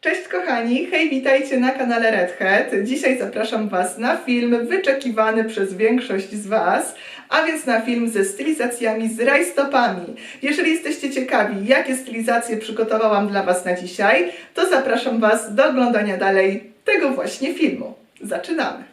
Cześć kochani, hej, witajcie na kanale Red Hat. Dzisiaj zapraszam Was na film wyczekiwany przez większość z Was, a więc na film ze stylizacjami z rajstopami. Jeżeli jesteście ciekawi, jakie stylizacje przygotowałam dla Was na dzisiaj, to zapraszam Was do oglądania dalej tego właśnie filmu. Zaczynamy!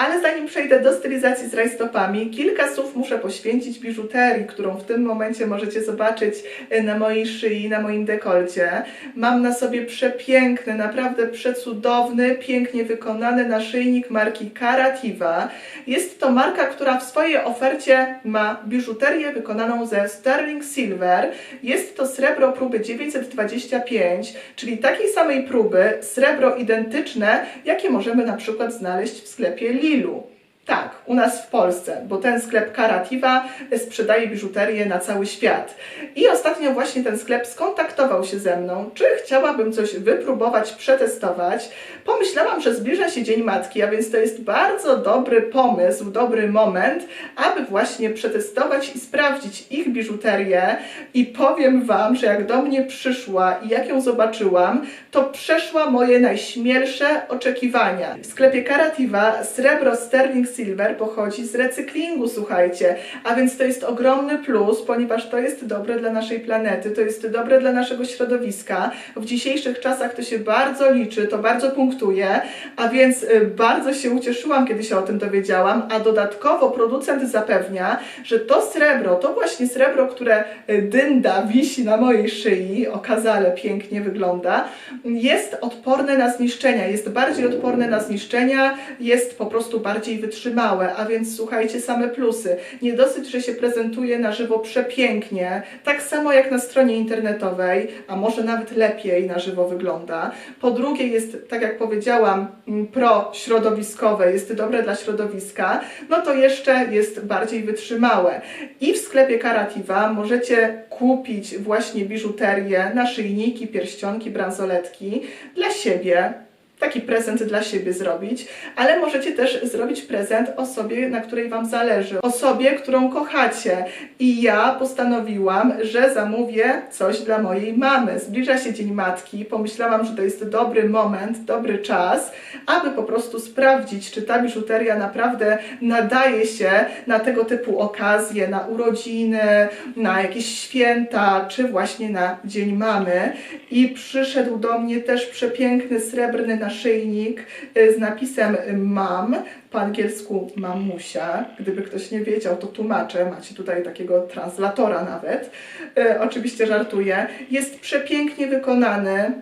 Ale zanim przejdę do stylizacji z rajstopami, kilka słów muszę poświęcić biżuterii, którą w tym momencie możecie zobaczyć e, na mojej szyi, na moim dekolcie. Mam na sobie przepiękny, naprawdę przecudowny, pięknie wykonany naszyjnik marki Carativa. Jest to marka, która w swojej ofercie ma biżuterię wykonaną ze sterling silver. Jest to srebro próby 925, czyli takiej samej próby, srebro identyczne, jakie możemy na przykład znaleźć w sklepie 例如 Tak, u nas w Polsce, bo ten sklep Carativa sprzedaje biżuterię na cały świat. I ostatnio właśnie ten sklep skontaktował się ze mną, czy chciałabym coś wypróbować, przetestować. Pomyślałam, że zbliża się Dzień Matki, a więc to jest bardzo dobry pomysł, dobry moment, aby właśnie przetestować i sprawdzić ich biżuterię. I powiem Wam, że jak do mnie przyszła i jak ją zobaczyłam, to przeszła moje najśmielsze oczekiwania. W sklepie Carativa srebro sterling silver pochodzi z recyklingu, słuchajcie, a więc to jest ogromny plus, ponieważ to jest dobre dla naszej planety, to jest dobre dla naszego środowiska. W dzisiejszych czasach to się bardzo liczy, to bardzo punktuje, a więc y, bardzo się ucieszyłam, kiedy się o tym dowiedziałam, a dodatkowo producent zapewnia, że to srebro, to właśnie srebro, które y, dynda wisi na mojej szyi, okazale pięknie wygląda, jest odporne na zniszczenia, jest bardziej odporne na zniszczenia, jest po prostu bardziej wytrzymałe, a więc słuchajcie, same plusy. Nie dosyć, że się prezentuje na żywo przepięknie, tak samo jak na stronie internetowej, a może nawet lepiej na żywo wygląda. Po drugie jest, tak jak powiedziałam, mm, pro-środowiskowe, jest dobre dla środowiska, no to jeszcze jest bardziej wytrzymałe. I w sklepie Carativa możecie kupić właśnie biżuterię, naszyjniki, pierścionki, bransoletki dla siebie, taki prezent dla siebie zrobić, ale możecie też zrobić prezent osobie, na której Wam zależy, osobie, którą kochacie. I ja postanowiłam, że zamówię coś dla mojej mamy. Zbliża się Dzień Matki, pomyślałam, że to jest dobry moment, dobry czas, aby po prostu sprawdzić, czy ta biżuteria naprawdę nadaje się na tego typu okazje, na urodziny, na jakieś święta, czy właśnie na Dzień Mamy. I przyszedł do mnie też przepiękny srebrny naszyjnik y, z napisem mam, po angielsku mamusia. Gdyby ktoś nie wiedział, to tłumaczę. Macie tutaj takiego translatora nawet. Y, Oczywiście żartuję. Jest przepięknie wykonany.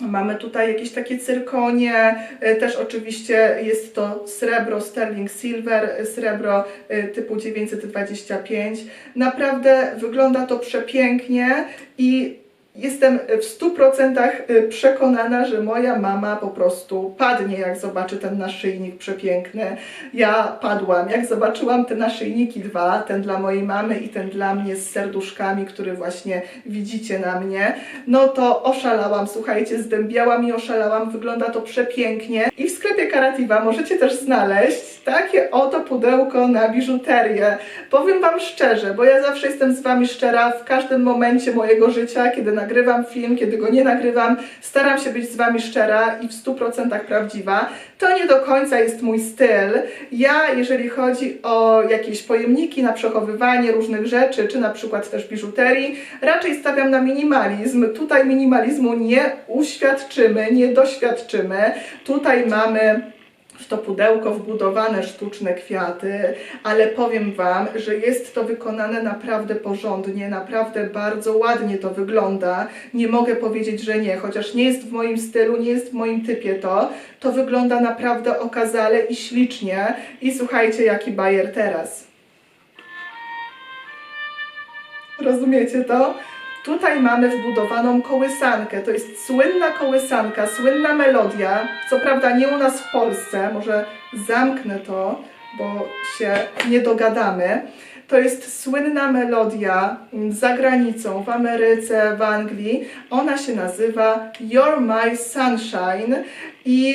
Mamy tutaj jakieś takie cyrkonie, y, też oczywiście jest to srebro sterling silver, srebro typu 925. Naprawdę wygląda to przepięknie i jestem w 100% przekonana, że moja mama po prostu padnie, jak zobaczy ten naszyjnik przepiękny. Ja padłam, jak zobaczyłam te naszyjniki dwa, ten dla mojej mamy i ten dla mnie z serduszkami, który właśnie widzicie na mnie, no to oszalałam, słuchajcie, zdębiałam i oszalałam, wygląda to przepięknie. I w sklepie Carativa możecie też znaleźć takie oto pudełko na biżuterię. Powiem Wam szczerze, bo ja zawsze jestem z Wami szczera w każdym momencie mojego życia, kiedy nagrywam film, kiedy go nie nagrywam, staram się być z Wami szczera i w 100% prawdziwa. To nie do końca jest mój styl. Ja, jeżeli chodzi o jakieś pojemniki na przechowywanie różnych rzeczy, czy na przykład też biżuterii, raczej stawiam na minimalizm. Tutaj minimalizmu nie uświadczymy, nie doświadczymy. Tutaj mamy w to pudełko wbudowane sztuczne kwiaty, ale powiem Wam, że jest to wykonane naprawdę porządnie, naprawdę bardzo ładnie to wygląda. Nie mogę powiedzieć, że nie, chociaż nie jest w moim stylu, nie jest w moim typie to, to wygląda naprawdę okazale i ślicznie. I słuchajcie, jaki bajer teraz. Rozumiecie to? Tutaj mamy wbudowaną kołysankę. To jest słynna kołysanka, słynna melodia. Co prawda nie u nas w Polsce, może zamknę to, bo się nie dogadamy. To jest słynna melodia za granicą, w Ameryce, w Anglii. Ona się nazywa You're My Sunshine i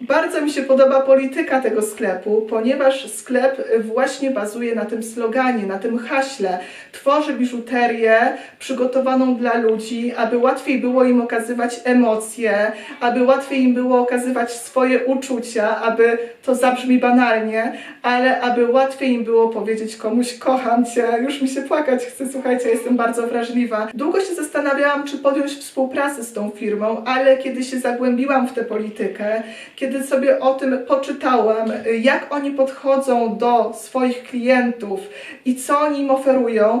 Bardzo mi się podoba polityka tego sklepu, ponieważ sklep właśnie bazuje na tym sloganie, na tym haśle. Tworzy biżuterię przygotowaną dla ludzi, aby łatwiej było im okazywać emocje, aby łatwiej im było okazywać swoje uczucia, aby to zabrzmi banalnie, ale aby łatwiej im było powiedzieć komuś kocham cię, już mi się płakać chce, słuchajcie, jestem bardzo wrażliwa. Długo się zastanawiałam, czy podjąć współpracę z tą firmą, ale kiedy się zagłębiłam w tę politykę, kiedy sobie o tym poczytałam, jak oni podchodzą do swoich klientów i co oni im oferują,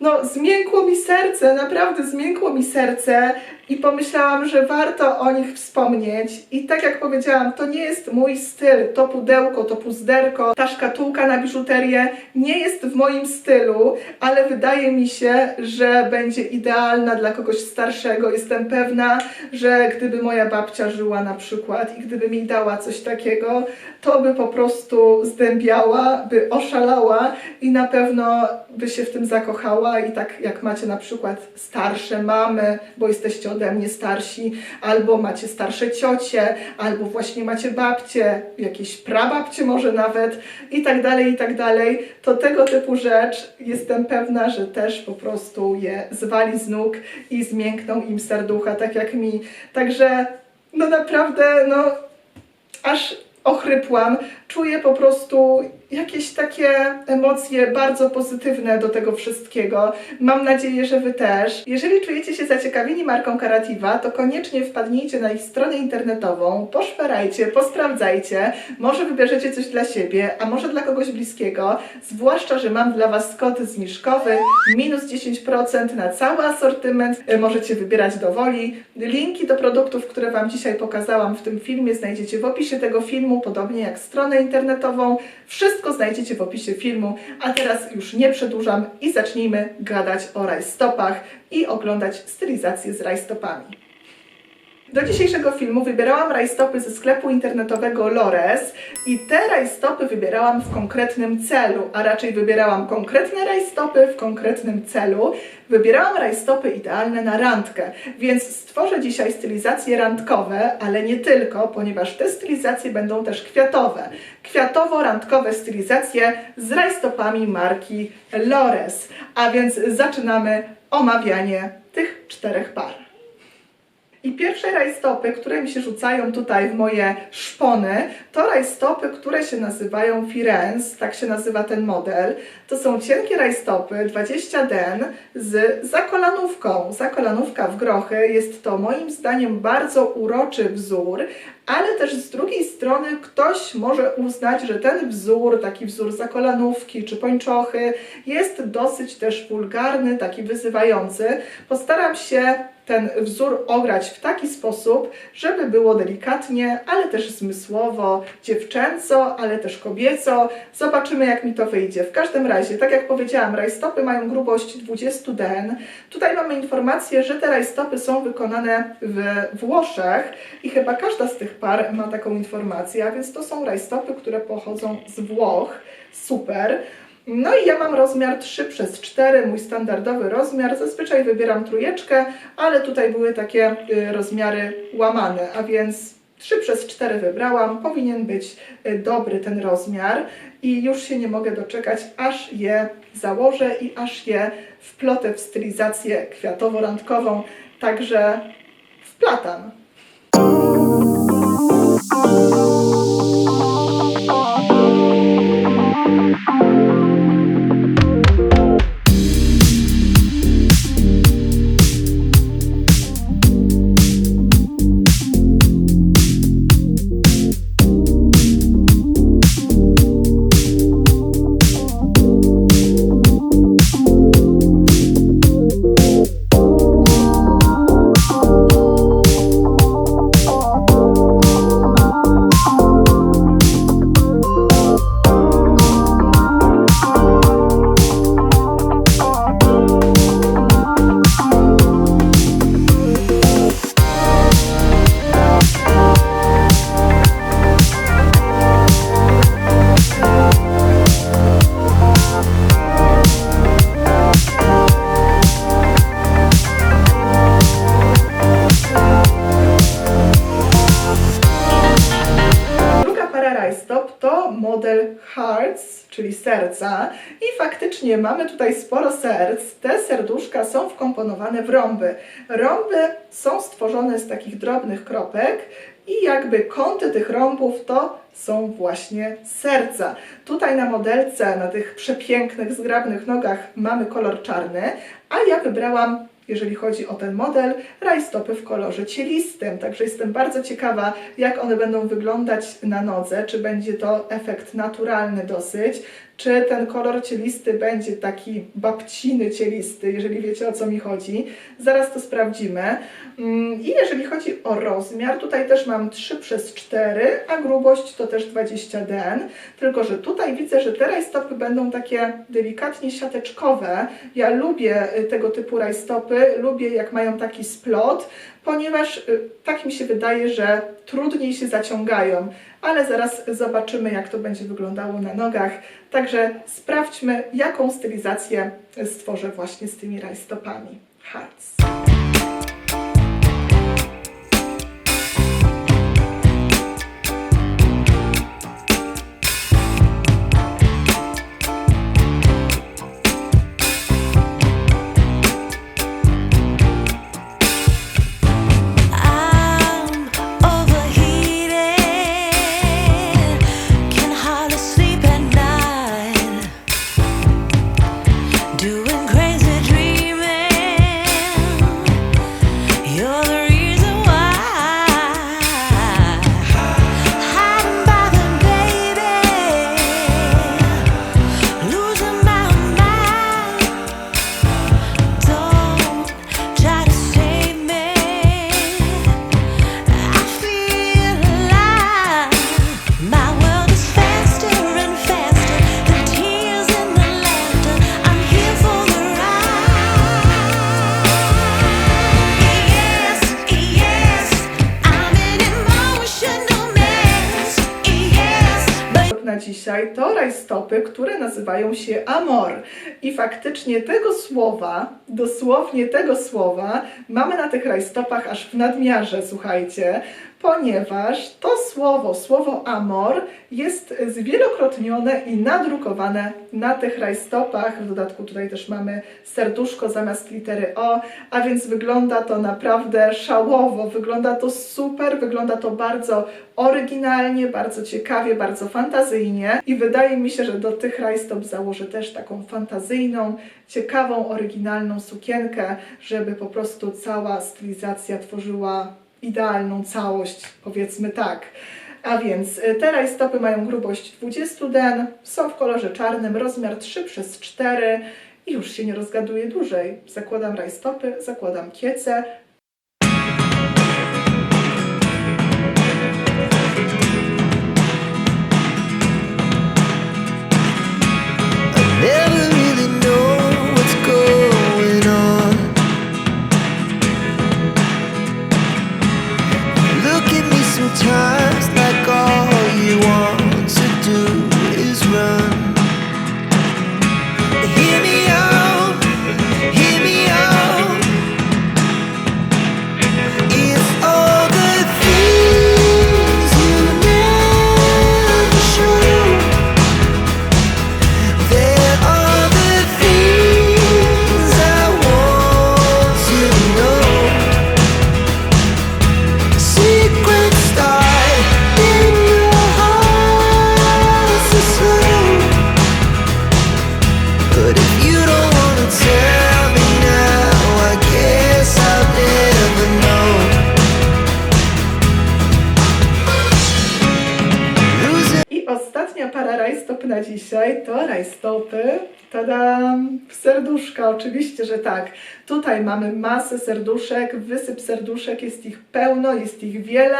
no zmiękło mi serce, naprawdę zmiękło mi serce i pomyślałam, że warto o nich wspomnieć. I tak jak powiedziałam, to nie jest mój styl, to pudełko, to puzderko, ta szkatułka na biżuterię nie jest w moim stylu, ale wydaje mi się, że będzie idealna dla kogoś starszego. Jestem pewna, że gdyby moja babcia żyła na przykład i gdyby mi dała coś takiego, to by po prostu zdębiała, by oszalała i na pewno by się w tym zakochała i tak jak macie na przykład starsze mamy, bo jesteście ode mnie starsi, albo macie starsze ciocie, albo właśnie macie babcie, jakieś prababcie może nawet i tak dalej, i tak dalej, to tego typu rzecz jestem pewna, że też po prostu je zwali z nóg i zmiękną im serducha, tak jak mi. Także no naprawdę, no aż ochrypłam, czuję po prostu jakieś takie emocje bardzo pozytywne do tego wszystkiego. Mam nadzieję, że Wy też. Jeżeli czujecie się zaciekawieni marką Carativa, to koniecznie wpadnijcie na ich stronę internetową, poszperajcie, posprawdzajcie, może wybierzecie coś dla siebie, a może dla kogoś bliskiego, zwłaszcza, że mam dla Was kod zniżkowy, minus 10% na cały asortyment, Y, możecie wybierać do woli. Linki do produktów, które Wam dzisiaj pokazałam w tym filmie znajdziecie w opisie tego filmu, podobnie jak internetową. Wszystko znajdziecie w opisie filmu, a teraz już nie przedłużam i zacznijmy gadać o rajstopach i oglądać stylizację z rajstopami. Do dzisiejszego filmu wybierałam rajstopy ze sklepu internetowego Lores i te rajstopy wybierałam w konkretnym celu, a raczej wybierałam konkretne rajstopy w konkretnym celu. Wybierałam rajstopy idealne na randkę, więc stworzę dzisiaj stylizacje randkowe, ale nie tylko, ponieważ te stylizacje będą też kwiatowe. Kwiatowo-randkowe stylizacje z rajstopami marki Lores. A więc zaczynamy omawianie tych czterech par. I pierwsze rajstopy, które mi się rzucają tutaj w moje szpony, to rajstopy, które się nazywają Firenze, tak się nazywa ten model. To są cienkie rajstopy 20 den z zakolanówką. Zakolanówka w grochy jest to moim zdaniem bardzo uroczy wzór, ale też z drugiej strony ktoś może uznać, że ten wzór, taki wzór zakolanówki czy pończochy jest dosyć też wulgarny, taki wyzywający. Postaram się ten wzór ograć w taki sposób, żeby było delikatnie, ale też zmysłowo, dziewczęco, ale też kobieco. Zobaczymy, jak mi to wyjdzie. W każdym razie, tak jak powiedziałam, rajstopy mają grubość 20 den. Tutaj mamy informację, że te rajstopy są wykonane w Włoszech i chyba każda z tych par ma taką informację, a więc to są rajstopy, które pochodzą z Włoch. Super. No i ja mam rozmiar 3 przez 4, mój standardowy rozmiar. Zazwyczaj wybieram trójeczkę, ale tutaj były takie y, rozmiary łamane, a więc 3 przez 4 wybrałam. Powinien być y, dobry ten rozmiar i już się nie mogę doczekać, aż je założę i aż je wplotę w stylizację kwiatowo-randkową. Także wplatam. Hearts, czyli serca. I faktycznie mamy tutaj sporo serc. Te serduszka są wkomponowane w rąby. Rąby są stworzone z takich drobnych kropek i jakby kąty tych rąbów to są właśnie serca. Tutaj na modelce, na tych przepięknych, zgrabnych nogach mamy kolor czarny, a ja wybrałam jeżeli chodzi o ten model, rajstopy w kolorze cielistym. Także jestem bardzo ciekawa, jak one będą wyglądać na nodze, czy będzie to efekt naturalny dosyć, czy ten kolor cielisty będzie taki babciny cielisty, jeżeli wiecie o co mi chodzi. Zaraz to sprawdzimy. Mm, I jeżeli chodzi o rozmiar, tutaj też mam 3 przez 4, a grubość to też 20 den. Tylko, że tutaj widzę, że te rajstopy będą takie delikatnie siateczkowe. Ja lubię y, tego typu rajstopy, lubię jak mają taki splot, ponieważ y, tak mi się wydaje, że trudniej się zaciągają. Ale zaraz zobaczymy, jak to będzie wyglądało na nogach. Także sprawdźmy, jaką stylizację stworzę właśnie z tymi rajstopami. Hearts. Dzisiaj to rajstopy, które nazywają się amor. I faktycznie tego słowa, dosłownie tego słowa, mamy na tych rajstopach aż w nadmiarze, słuchajcie, ponieważ to słowo, słowo amor jest zwielokrotnione i nadrukowane na tych rajstopach. W dodatku tutaj też mamy serduszko zamiast litery O, a więc wygląda to naprawdę szałowo, wygląda to super, wygląda to bardzo oryginalnie, bardzo ciekawie, bardzo fantazyjnie i wydaje mi się, że do tych rajstop założę też taką fantazyjną, ciekawą, oryginalną sukienkę, żeby po prostu cała stylizacja tworzyła idealną całość, powiedzmy tak. A więc y, te rajstopy mają grubość 20 den, są w kolorze czarnym, rozmiar 3 przez 4 i już się nie rozgaduję dłużej. Zakładam rajstopy, zakładam kiece, dzisiaj to rajstopy, tadam, w serduszka, oczywiście, że tak. Tutaj mamy masę serduszek, wysyp serduszek, jest ich pełno, jest ich wiele,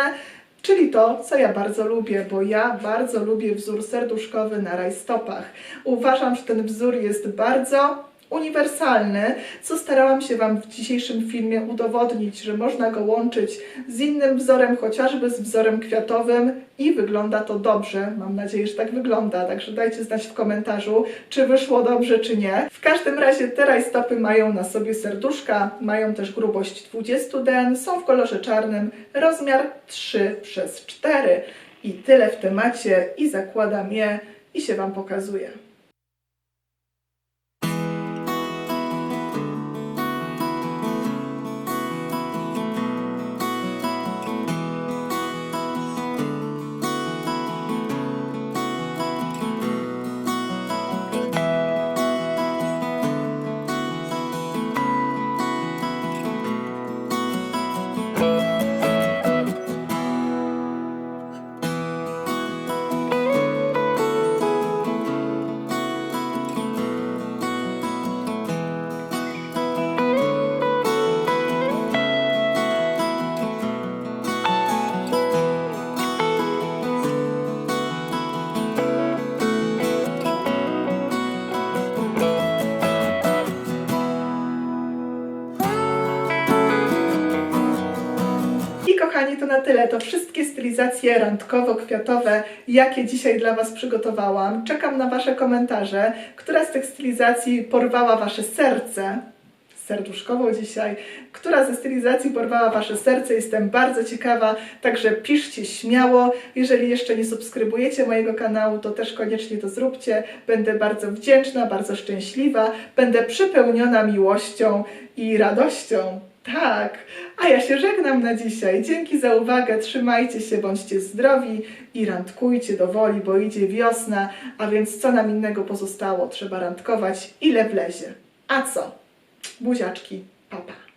czyli to, co ja bardzo lubię, bo ja bardzo lubię wzór serduszkowy na rajstopach. Uważam, że ten wzór jest bardzo uniwersalny, co starałam się Wam w dzisiejszym filmie udowodnić, że można go łączyć z innym wzorem, chociażby z wzorem kwiatowym i wygląda to dobrze. Mam nadzieję, że tak wygląda, także dajcie znać w komentarzu, czy wyszło dobrze, czy nie. W każdym razie te rajstopy mają na sobie serduszka, mają też grubość 20 den, są w kolorze czarnym, rozmiar 3 przez 4 i tyle w temacie i zakładam je i się Wam pokazuje. Na tyle. To wszystkie stylizacje randkowo-kwiatowe, jakie dzisiaj dla Was przygotowałam. Czekam na Wasze komentarze. Która z tych stylizacji porwała Wasze serce? Serduszkowo dzisiaj. Która ze stylizacji porwała Wasze serce? Jestem bardzo ciekawa, także piszcie śmiało. Jeżeli jeszcze nie subskrybujecie mojego kanału, to też koniecznie to zróbcie. Będę bardzo wdzięczna, bardzo szczęśliwa. Będę przepełniona miłością i radością. Tak, a ja się żegnam na dzisiaj. Dzięki za uwagę, trzymajcie się, bądźcie zdrowi i randkujcie do woli, bo idzie wiosna, a więc co nam innego pozostało? Trzeba randkować ile wlezie. A co? Buziaczki, papa.